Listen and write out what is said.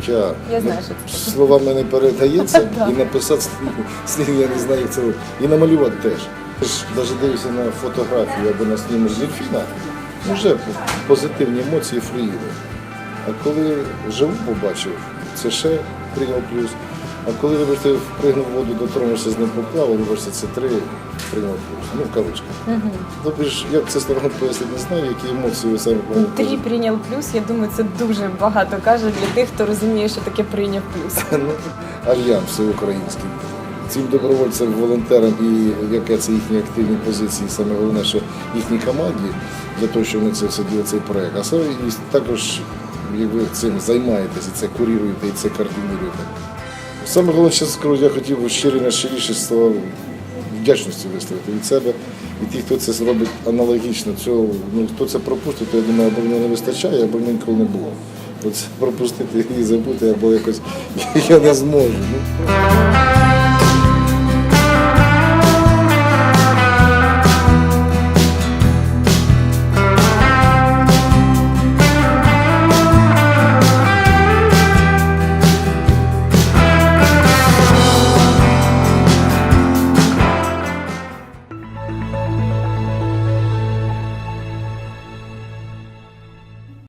відчуття. Я ну, знаю, що це. словами не передається, і написати слів, я не знаю, як це. І намалювати теж. Я ж навіть дивишся на фотографію або на знімок дельфіна, ну, вже позитивні емоції флюїли. А коли живу побачив, це ще прийняв плюс. А коли вибачте, впригнув воду, дотронувся з ним поплавав, вибачте, це три прийняв плюс. Ну, в кавичках. Тобто ж, як це словом пояснити, не знаю, які емоції ви самі Три прийняв плюс. Я думаю, це дуже багато каже для тих, хто розуміє, що таке прийняв плюс. Ну, Альянс всеукраїнський. Цим добровольцям, волонтерам і яке це їхні активні позиції, саме головне, що їхній команді для того, щоб вони це все діли цей проект. А саме також, як ви цим займаєтесь, і це куріруєте, і це координуєте. Саме головне, що скажу, я хотів би щирі найщиріші слова вдячності висловити від себе. І ті, хто це зробить аналогічно цього, ну хто це пропустить, то я думаю, або нього не вистачає, або нього ніколи не було. Оце пропустити і забути, або якось я не зможу. Ну. Música